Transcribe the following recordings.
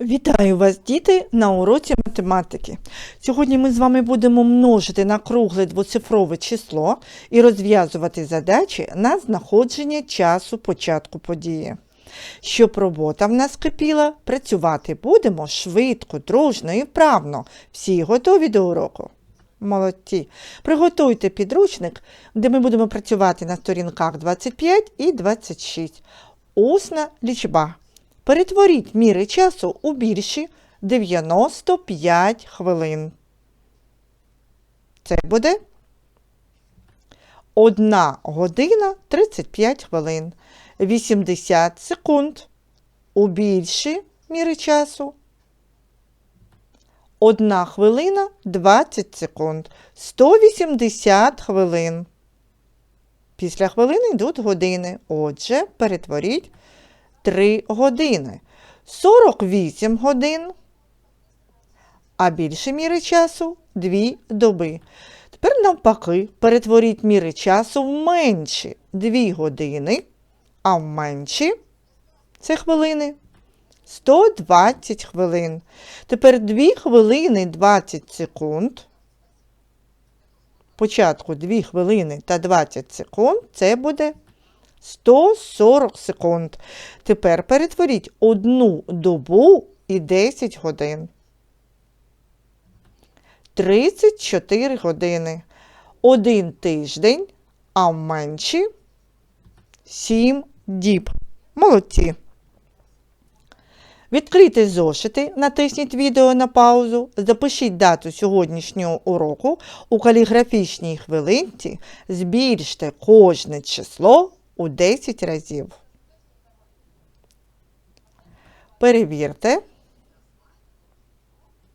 Вітаю вас, діти, на уроці математики. Сьогодні ми з вами будемо множити на кругле двоцифрове число і розв'язувати задачі на знаходження часу початку події. Щоб робота в нас кипіла, працювати будемо швидко, дружно і вправно. Всі готові до уроку? Молодці. Приготуйте підручник, де ми будемо працювати на сторінках 25 і 26. Усна лічба. Перетворіть міри часу у більші 95 хвилин. Це буде 1 година 35 хвилин. 80 секунд. У більші міри часу 1 хвилина 20 секунд. 180 хвилин. Після хвилини йдуть години. Отже, перетворіть 3 години. 48 годин. А більше міри часу 2 доби. Тепер навпаки, перетворіть міри часу в менші 2 години, а в менші це хвилини 120 хвилин. Тепер 2 хвилини 20 секунд. Початку 2 хвилини та 20 секунд це буде 140 секунд. Тепер перетворіть одну добу і 10 годин. 34 години. Один тиждень, а менші 7 діб. Молодці. Відкрийте зошити, натисніть відео на паузу, запишіть дату сьогоднішнього уроку у каліграфічній хвилинці, збільште кожне число у 10 разів. Перевірте.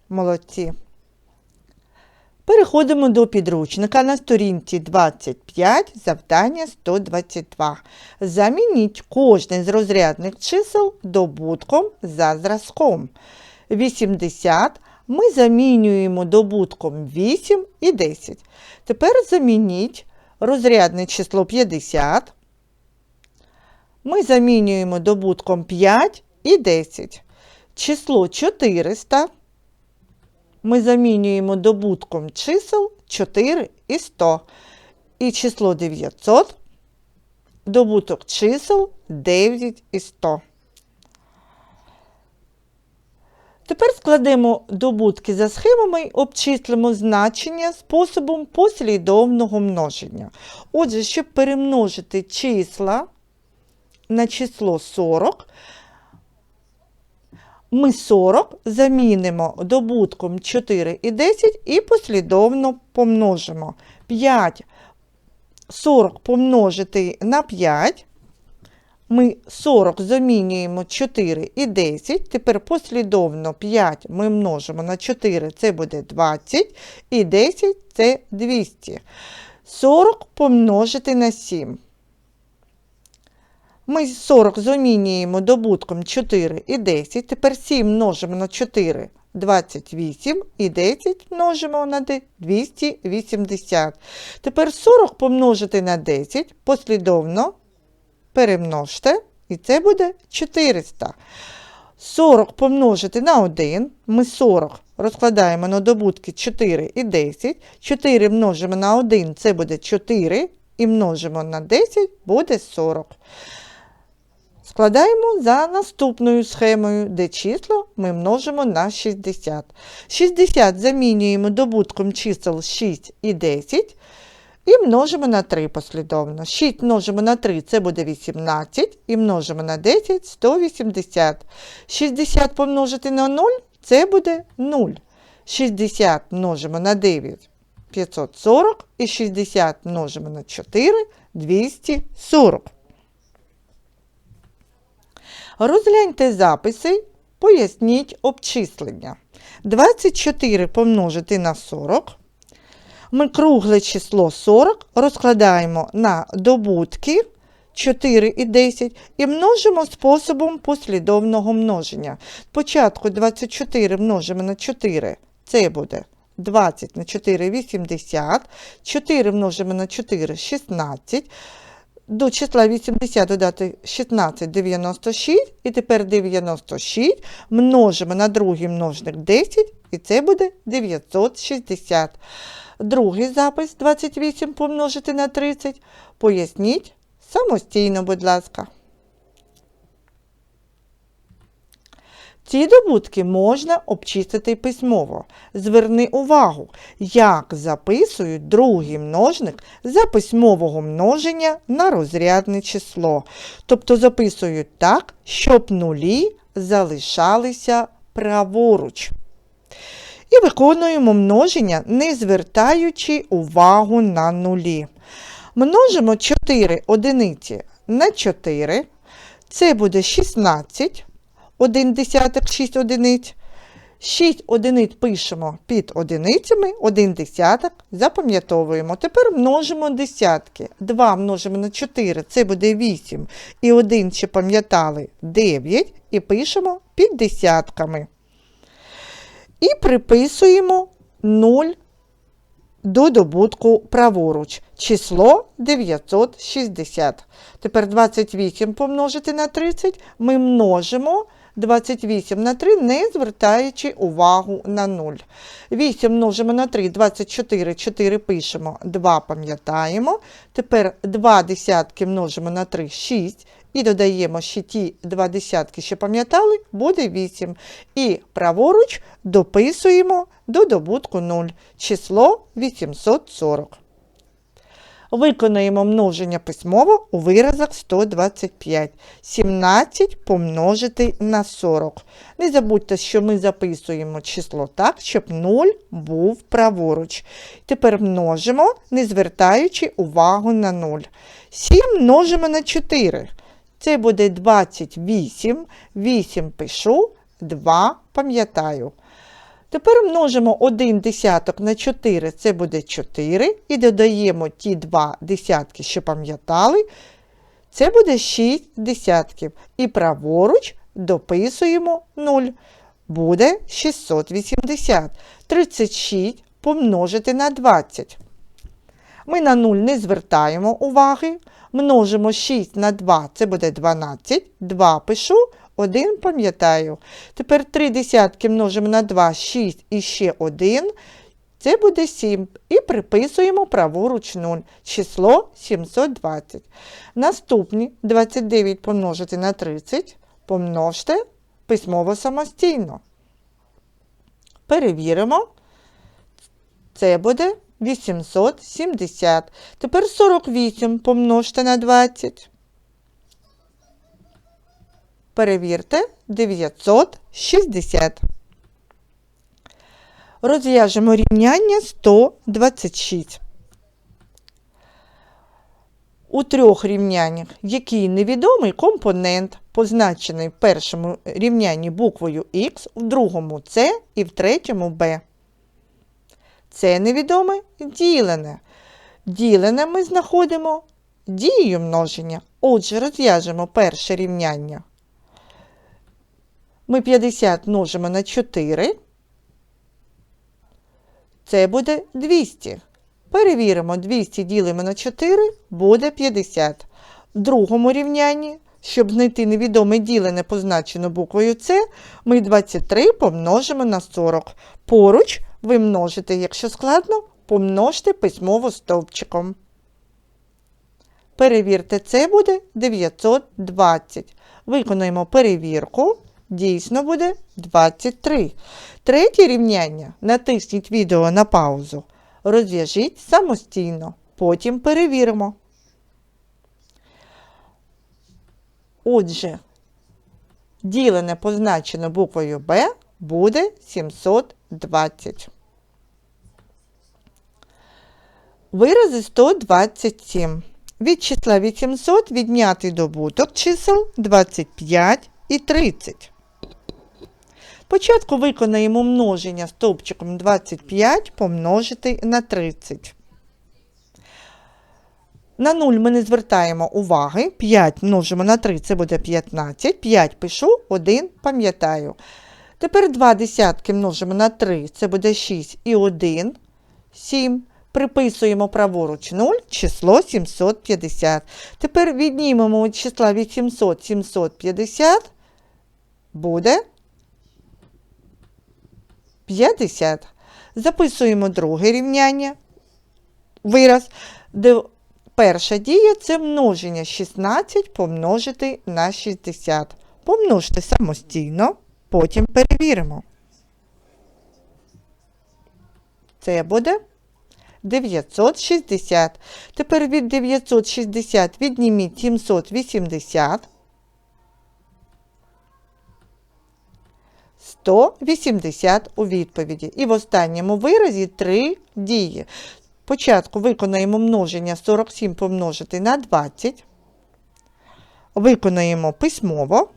Молодці. Переходимо до підручника на сторінці 25, завдання 122. Замініть кожне з розрядних чисел добутком за зразком. 80 ми замінюємо добутком 8 і 10. Тепер замініть розрядне число 50. Ми замінюємо добутком 5 і 10. Число 400 ми замінюємо добутком чисел 4 і 100. І число 900 добуток чисел 9 і 100. Тепер складемо добутки за схемами і обчислимо значення способом послідовного множення. Отже, щоб перемножити числа на число 40, ми 40 замінимо добутком 4 і 10 і послідовно помножимо. 5 40 помножити на 5. Ми 40 замінюємо 4 і 10. Тепер послідовно 5 ми множимо на 4, це буде 20, і 10 це 200. 40 помножити на 7. Ми 40 замінюємо добутком 4 і 10. Тепер 7 множимо на 4 28 і 10 множимо на 280. Тепер 40 помножити на 10, послідовно перемножте, і це буде 400. 40 помножити на 1, ми 40 розкладаємо на добутки 4 і 10. 4 множимо на 1, це буде 4, і множимо на 10, буде 40. Складаємо за наступною схемою, де число ми множимо на 60. 60 замінюємо добутком чисел 6 і 10 і множимо на 3 послідовно. 6 множимо на 3 це буде 18 і множимо на 10 180. 60 помножити на 0 це буде 0. 60 множимо на 9 540 і 60 множимо на 4 240. Розгляньте записи, поясніть обчислення. 24 помножити на 40. Ми кругле число 40 розкладаємо на добутки 4 і 10 і множимо способом послідовного множення. Спочатку 24 множимо на 4, це буде 20 на 4 80, 4 множимо на 4 16. До числа 80 додати 16 96, і тепер 96 множимо на другий множник 10, і це буде 960. Другий запис 28 помножити на 30. Поясніть самостійно, будь ласка. Ці добутки можна обчистити письмово. Зверни увагу, як записують другий множник за письмового множення на розрядне число. Тобто записують так, щоб нулі залишалися праворуч. І виконуємо множення, не звертаючи увагу на нулі. Множимо 4 одиниці на 4. Це буде 16. 1 десяток 6 одиниць. 6 одиниць пишемо під одиницями, 1 десяток запам'ятовуємо. Тепер множимо десятки. 2 множимо на 4, це буде 8. І 1 ще пам'ятали 9. І пишемо під десятками. І приписуємо 0 до добутку праворуч. Число 960. Тепер 28 помножити на 30 ми множимо 28 на 3, не звертаючи увагу на 0. 8 множимо на 3, 24, 4 пишемо, 2 пам'ятаємо. Тепер 2 десятки множимо на 3, 6. І додаємо ще ті 2 десятки, що пам'ятали, буде 8. І праворуч дописуємо до добутку 0. Число 840. Виконуємо множення письмово у виразах 125. 17 помножити на 40. Не забудьте, що ми записуємо число так, щоб 0 був праворуч. Тепер множимо, не звертаючи увагу на 0. 7 множимо на 4. Це буде 28. 8 пишу, 2 пам'ятаю. Тепер множимо 1 десяток на 4, це буде 4. І додаємо ті 2 десятки, що пам'ятали. Це буде 6 десятків. І праворуч дописуємо 0. Буде 680. 36 помножити на 20. Ми на 0 не звертаємо уваги. Множимо 6 на 2, це буде 12. 2 пишу, 1 пам'ятаю. Тепер 3 десятки множимо на 2, 6 і ще 1. Це буде 7. І приписуємо праворуч 0. Число 720. Наступні 29 помножити на 30. Помножте письмово самостійно. Перевіримо. Це буде 870. Тепер 48 помножте на 20. Перевірте 960. Розв'яжемо рівняння 126. У трьох рівняннях, який невідомий компонент, позначений в першому рівнянні буквою Х, в другому С і в третьому Б. Це невідоме ділене. Ділене ми знаходимо дією множення. Отже, розв'яжемо перше рівняння. Ми 50 множимо на 4. Це буде 200. Перевіримо, 200 ділимо на 4, буде 50. В другому рівнянні, щоб знайти невідоме ділене позначено буквою С, ми 23 помножимо на 40. Поруч ви множите, якщо складно, помножте письмово стовпчиком. Перевірте, це буде 920. Виконуємо перевірку. Дійсно буде 23. Третє рівняння. Натисніть відео на паузу. Розв'яжіть самостійно. Потім перевіримо. Отже, ділене позначено буквою Б буде 720. Вирази 127. Від числа 800 відняти добуток чисел 25 і 30. Спочатку виконаємо множення стовпчиком 25 помножити на 30. На 0 ми не звертаємо уваги. 5 множимо на 3, це буде 15. 5 пишу, 1 пам'ятаю. Тепер 2 десятки множимо на 3, це буде 6 і 1, 7. Приписуємо праворуч 0, число 750. Тепер віднімемо від числа 800 750, буде 50. Записуємо друге рівняння. Вираз, де перша дія це множення 16 помножити на 60. Помножте самостійно, потім перевіримо. Це буде 960. Тепер від 960 відніміть 780. 180 у відповіді. І в останньому виразі три дії. Спочатку виконаємо множення 47 помножити на 20. Виконаємо письмово.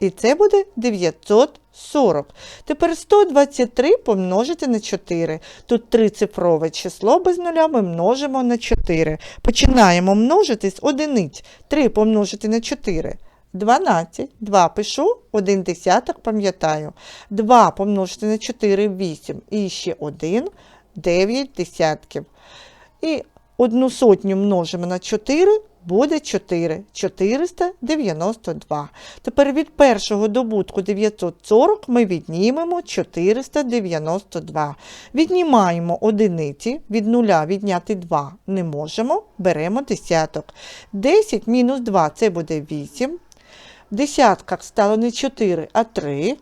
І це буде 940. Тепер 123 помножити на 4. Тут трицифрове число без нуля ми множимо на 4. Починаємо множити з одиниць. 3 помножити на 4. 12. 2 пишу, 1 десяток пам'ятаю. 2 помножити на 4 8. І ще 1 9 десятків. І одну сотню множимо на 4, буде 4. 492. Тепер від першого добутку 940 ми віднімемо 492. Віднімаємо одиниці, від нуля відняти 2 не можемо, беремо десяток. 10 мінус 2 це буде 8. Десятках стало не 4, а 3.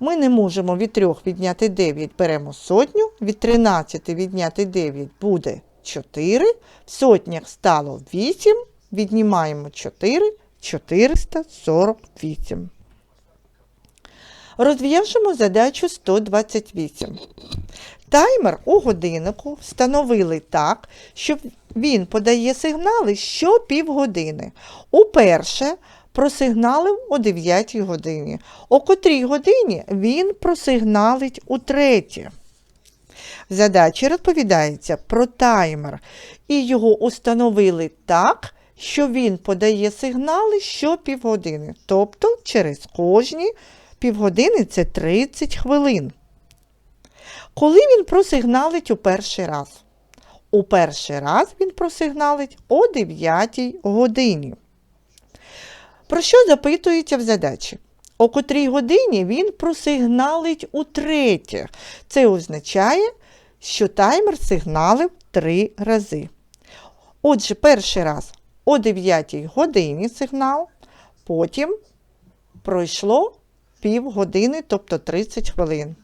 Ми не можемо від 3 відняти 9, беремо сотню, від 13 відняти 9 буде 4, в сотнях стало 8, віднімаємо 4, 448. Розв'яжемо задачу 128. Таймер у годиннику встановили так, що він подає сигнали що півгодини. Уперше просигналив о 9 годині. О котрій годині він просигналить у третє. В задачі розповідається про таймер, і його установили так, що він подає сигнали що півгодини. Тобто через кожні півгодини це 30 хвилин. Коли він просигналить у перший раз? У перший раз він просигналить о 9 годині. Про що запитується в задачі? О котрій годині він просигналить утретє. Це означає, що таймер сигналив три рази. Отже, перший раз о 9 годині сигнал, потім пройшло півгодини, тобто 30 хвилин.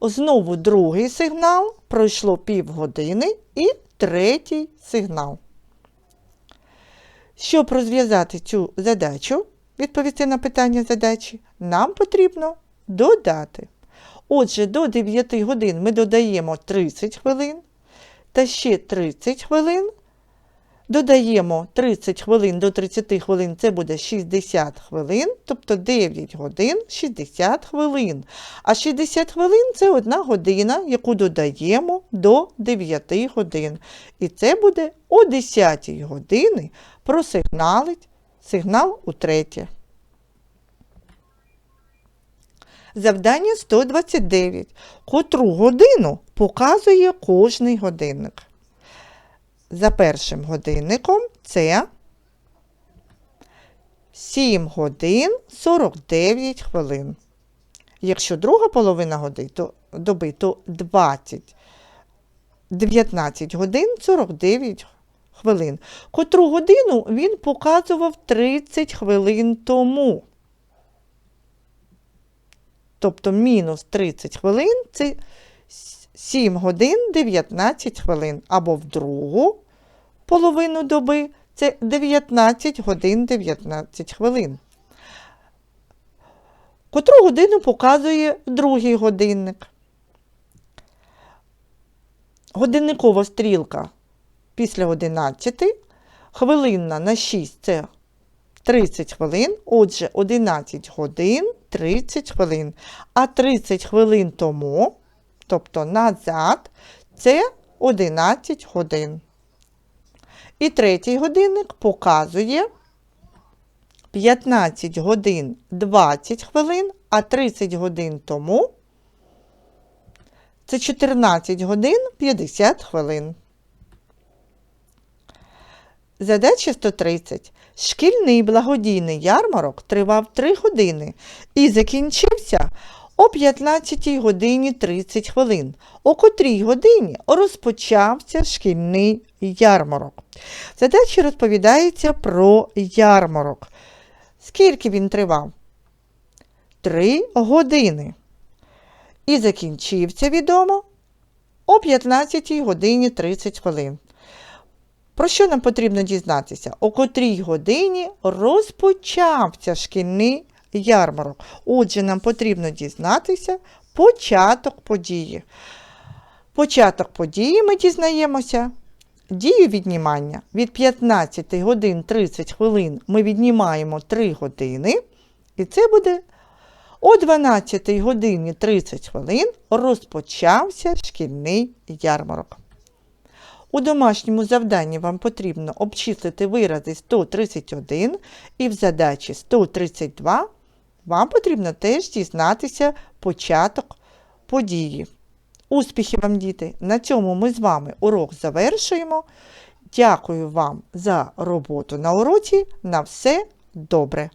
Знову другий сигнал, пройшло півгодини і третій сигнал. Щоб розв'язати цю задачу, відповісти на питання задачі, нам потрібно додати. Отже, до 9 годин ми додаємо 30 хвилин та ще 30 хвилин. Додаємо 30 хвилин до 30 хвилин, це буде 60 хвилин, тобто 9 годин 60 хвилин. А 60 хвилин це 1 година, яку додаємо до 9 годин. І це буде о 10 години просигналить сигнал утретє. Завдання 129. Котру годину показує кожний годинник. За першим годинником це 7 годин 49 хвилин. Якщо друга половина годи, то, доби, то 20, 19 годин 49 хвилин. Котру годину він показував 30 хвилин тому. Тобто мінус 30 хвилин це 7 годин 19 хвилин. Або в другу половину доби це 19 годин 19 хвилин. Котру годину показує другий годинник. Годинникова стрілка після 11, хвилинна на 6 це 30 хвилин, отже, 11 годин 30 хвилин. А 30 хвилин тому, тобто назад, це 11 годин. І третій годинник показує 15 годин 20 хвилин, а 30 годин тому Це 14 годин 50 хвилин. Задача 130. Шкільний благодійний ярмарок тривав 3 години і закінчився о 15 годині 30 хвилин. О котрій годині розпочався шкільний ярмарок. В задачі розповідається про ярмарок. Скільки він тривав? 3 години. І закінчився відомо о 15 годині 30 хвилин. Про що нам потрібно дізнатися? О котрій годині розпочався шкільний ярмарок. Отже, нам потрібно дізнатися початок події. Початок події ми дізнаємося. Дію віднімання від 15 годин 30 хвилин ми віднімаємо 3 години. І це буде о 12 годині 30 хвилин розпочався шкільний ярмарок. У домашньому завданні вам потрібно обчислити вирази 131 і в задачі 132 вам потрібно теж дізнатися початок події. Успіхів вам, діти! На цьому ми з вами урок завершуємо. Дякую вам за роботу на уроці. На все добре!